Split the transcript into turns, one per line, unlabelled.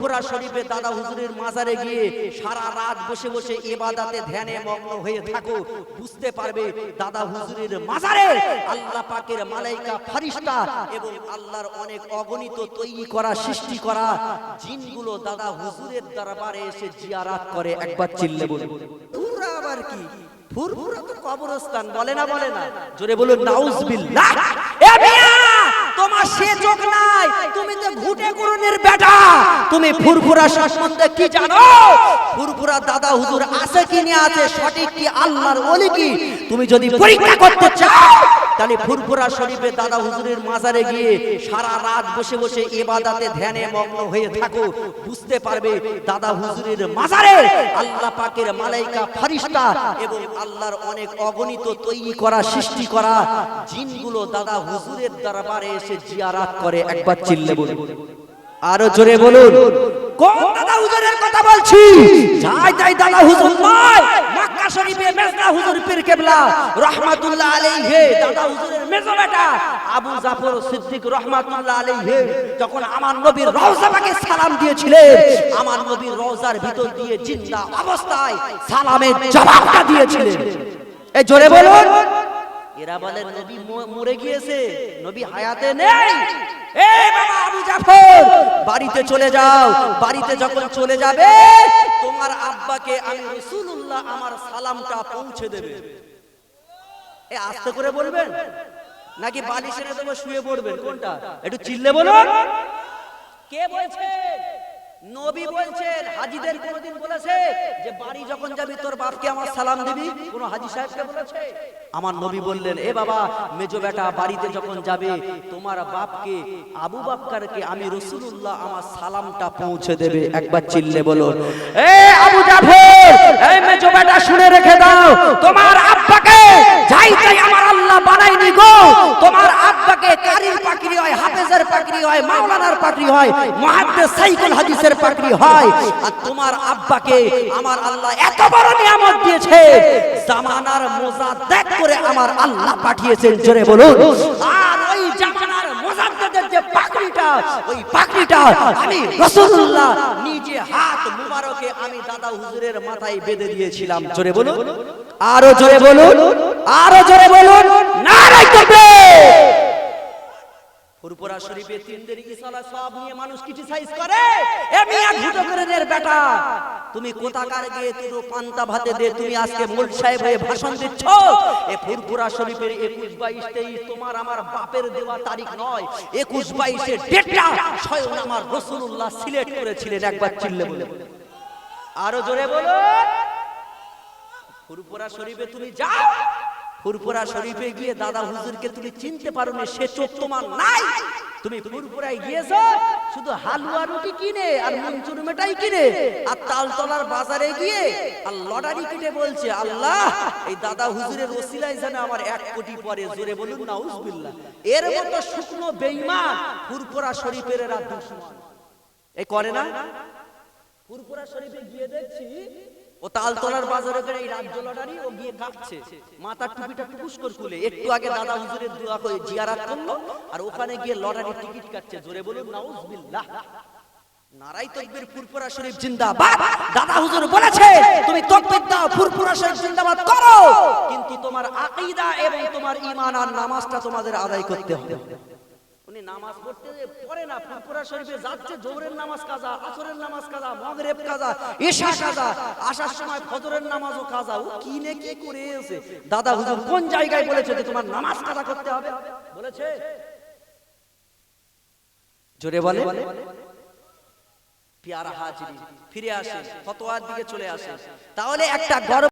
ফুরফুরা শরীফে দাদা হুজুরের মাজারে গিয়ে সারা রাত বসে বসে এবাদাতে ধ্যানে মগ্ন হয়ে থাকো, বুঝতে পারবে দাদা হুজুরের মাজারে আল্লাহ পাকের মালাইকা ফারিস্তা এবং আল্লাহর অনেক অগণিত তৈরি করা, সৃষ্টি করা জিনগুলো দাদা হুজুরের দরবারে এসে জিয়ারাত করে, একবার চিল্লে বলুন। তোমরা আবার কি? ফুরফুরা তো কবরস্থান, বলে না বলে না। জোরে বলুন, নাউজবিল্লাহ এ মিয়া তোমার সে চোখ নাই তুমি তো ঘুটে করুনের বেটা তুমি ফুরফুরা সম্বন্ধে কি জানো? ফুরফুরা দাদা হুজুর আছে কি নিয়ে আছে, সঠিক কি আল্লাহর ওলি কি? তুমি যদি পরীক্ষা করতে চাও, তাহলে ফুরফুরা শরীফে দাদা হুজুরের মাজারে গিয়ে সারা রাত বসে বসে এবাদাতে ধ্যানে মগ্ন হয়ে থাকো, বুঝতে পারবে দাদা হুজুরের মাজারে আল্লাহ পাকের মালাইকা ফারিস্তা এবং আল্লাহর অনেক অগণিত তৈরি করা, সৃষ্টি করা জিনগুলো দাদা হুজুরের দরবারে এসে জিয়ারাত করে। একবার চিল্লে বলুন। আরও জোরে বলুন। কোন দাদা হুজুরের কথা বলছি? যাই তাই দাদা হুজুর নয়। মক্কা শরীফে মেজদা হুজুর পীর কেবলা। রহমাতুল্লাহ আলাইহি। দাদা হুজুরের মেজো বেটা। আবু জাফর সিদ্দিক রহমাতুল্লাহ আলাইহি। যখন আমার নবীর রওজা পাকে সালাম দিয়েছিলেন আমার নবীর রওজার ভিতর দিয়ে জিন্দা অবস্থায় সালামের জবাবটা দিয়েছিলেন। এই জোরে বলুন। এরা বলে নবী মরে গিয়েছে নবী হায়াতে নেই। এ বাবা আবু জাফর বাড়িতে চলে যাও বাড়িতে যখন চলে যাবে তোমার আব্বাকে আমি রাসূলুল্লাহ আমার সালামটা পৌঁছে দেবে। এ আস্তে করে বলবেন? নাকি বালিশের তোমার শুয়ে পড়বেন? কোনটা? একটু চিল্লে বলুন। কে বলছে? নবী বলছেন, হাজিদের কোনদিন বলেছে যে বাড়ি যখন যাবি তোর বাপকে আমার সালাম দিবি? কোন হাজি সাহেবকে বলেছে? আমার নবী বললেন, এ বাবা, মেজো বেটা, বাড়িতে যখন যাবে, তোমার বাপকে, আবু বাক্কারকে আমি রসুলুল্লাহ আমার সালামটা পৌঁছে দেবে। একবার চিল্লে বলো এ আবু জাফর, এই মেজো বেটা, শুনে রেখে দাও, তোমার আব্বাকে যাই তাই আমার আল্লাহ বানাইনি গো। তোমার আব্বাকে কারির পাকড়ি হয় হাফেজের পাকড়ি হয়, মাওলানার পাকড়ি হয় মুহাদ্দিস সাইকুল হাদিসের পাকড়ি হয়। আর তোমার আব্বাকে আমার আল্লাহ এত নিয়ামত দিয়েছে, জামানার মোজাদ্দেদ করে আমার আল্লাহ পাঠিয়েছেন, জোরে বলুন। আর ওই জামানার মোজাদ্দেদের যে পাকড়িটা, ওই পাকড়িটা আমি রাসূলুল্লাহ নিজে হাত মুবারকে আমি দাদা হুজুরের মাথায় বেঁধে দিয়েছিলাম, জোরে বলুন। আরও জোরে বলুন, আরও জোরে বলুন। নারাই তাকবীর! ফুরপুরা শরীফে তিন দেরি ইসালা সব নিয়ে মানুষ ক্রিটিসাইজ করে? এ মিয়া ঘুটো করে নের বেটা। তুমি কোথাকার গিয়ে তুই পান্তা ভাতে দে তুমি আজকে মূল সাহেব হয়ে ভাষণ দিচ্ছ? এ ফুরপুরা শরীফের 21 22 23 তোমার আমার বাপের দেওয়া তারিখ নয়। 21 22 এর ডেটটা স্বয়ং আমার রাসূলুল্লাহ সিলেক্ট করেছিলেন একবার চিল্লে বলে আরও জোরে বলো ফুরপুরা শরীফে তুমি যাও। ফুরপুরা শরীফে গিয়ে দাদা হুজুরকে তুমি চিনতে পারো না সে চোখ তোমার নাই। তুমি ফুরপুরায় গিয়েছো, শুধু হালুয়া রুটি কিনে আর মঞ্চুর মেটাই কিনে, আর তালতলার বাজারে গিয়ে আর লটারি কেটে বলছে, আল্লাহ, এই দাদা হুজুরের ওসিলায় যেন আমার এক কোটি পরে, জোরে বলুন না উজবিল্লাহ এর মতো শুকনো বেঈমান ফুরপুরা শরীফের দুশ্মন। এই করে না? ফুরপুরা শরীফে গিয়ে দেখছি ও তালতলার বাজারে করে এই রাজ্য লটারি, ও গিয়ে কাটছে মাথার টুপিটা টুকুস করে খুলে। একটু আগে দাদা হুজুরের দোয়া করে জিয়ারাত করল, আর ওখানে গিয়ে লটারি টিকিট কাটছে। জোরে বলুন, নাউজুবিল্লাহ। নারাই ফুরফুরা শরীফ জিন্দাবাদ। দাদা হুজুর বলেছে, তুমি দাও, ফুরফুরা শরীফ জিন্দাবাদ করো। কিন্তু তোমার আকীদা এবং তোমার ঈমান আর নামাজটা তোমাদের আদায় করতে হবে। নামাজ পড়তে পড়ে না, ফুরফুরা শরীফে যাচ্ছে, জোহরের নামাজ কাজা, আসরের নামাজ কাজা, মাগরিব কাজা ঈশা কাজা, আসার সময় ফজরের নামাজও কাজা, ও কি নে কি করে এসে? দাদা হুজুর কোন জায়গায় বলেছে যে তোমার নামাজ কাজা করতে হবে? বলেছে। জোরে বলে। পিয়ারা হাজিরি, ফিরে আসে, ফতোয়ার দিকে চলে আসে। তাহলে একটা গর্ব